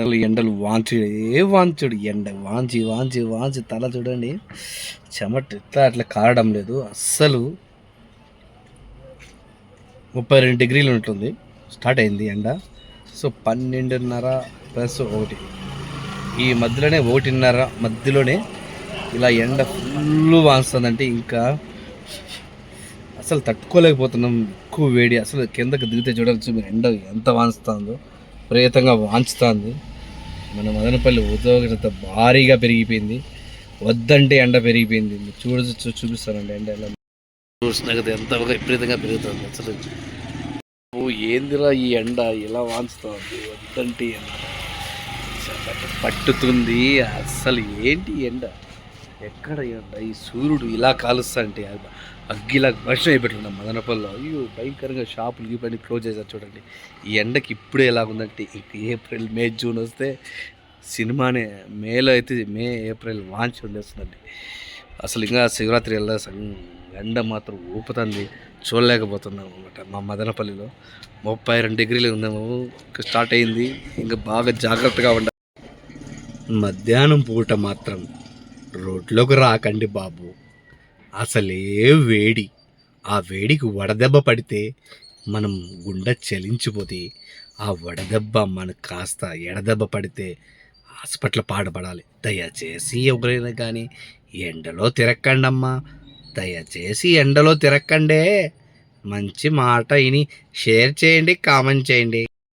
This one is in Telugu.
అసలు ఎండలు వాంచుడు ఏ వాంచుడు? ఎండ వాంచి వాంచి వాంచి తల చూడండి. చెమట ఎట్లా అట్లా కారడం లేదు. అస్సలు ముప్పై రెండు డిగ్రీలు ఉంటుంది. స్టార్ట్ అయింది ఎండ. సో పన్నెండున్నర ప్లస్ ఒకటి. ఈ మధ్యలోనే ఒకటిన్నర మధ్యలోనే ఇలా ఎండ ఫుల్ వాంస్తుందంటే ఇంకా అసలు తట్టుకోలేకపోతున్నాం. ఎక్కువ వేడి. అసలు కిందకి దిగితే చూడవచ్చు మీరు. ఎండ ఎంత వాంచుతుందో ప్రేతంగా వాంచుతుంది. మన మదనపల్లి ఉద్యోగత భారీగా పెరిగిపోయింది. వద్దంటే ఎండ పెరిగిపోయింది. చూడ చూపిస్తానండి ఎండ ఎలా చూసినా ఎంత విపరీతంగా పెరుగుతుంది అసలు. ఓ ఏందిరా ఈ ఎండ? ఇలా వాంచుతుంది? వద్దంటే ఎండ. పట్టుతుంది. అసలు ఏంటి ఎండ? ఎక్కడ ఎండ? ఈ సూర్యుడు ఇలా కాలుస్తా అంటే అగ్గిలా వర్షం అయిపెట్టున్నాం మదనపల్లిలో. అయ్యో భయంకరంగా షాపులు ఈ పని క్లోజ్ చేశారు చూడండి. ఈ ఎండకి ఇప్పుడే ఎలా ఉందంటే ఏప్రిల్ మే జూన్ వస్తే సినిమానే మేలో అయితే మే ఏప్రిల్ వాంచి ఉండేస్తుందండి అసలు ఇంకా శివరాత్రి వెళ్ళా ఎండ మాత్రం ఊపుతుంది. చూడలేకపోతున్నాం అనమాట మా మదనపల్లిలో. ముప్పై రెండు డిగ్రీలు ఉన్నాము స్టార్ట్ అయింది. ఇంకా బాగా జాగ్రత్తగా ఉండాలి. మధ్యాహ్నం పూట మాత్రం రోడ్లోకి రాకండి బాబు. అసలే వేడి. ఆ వేడికి వడదెబ్బ పడితే మనం గుండె చలించిపోతే ఆ వడదెబ్బ మనకు కాస్త ఎడదెబ్బ పడితే హాస్పిటల్ పాడపడాలి. దయచేసి ఎవరైనా కానీ ఎండలో తిరక్కండమ్మా. దయచేసి ఎండలో తిరక్కండే. మంచి మాట ఇని షేర్ చేయండి కామెంట్ చేయండి.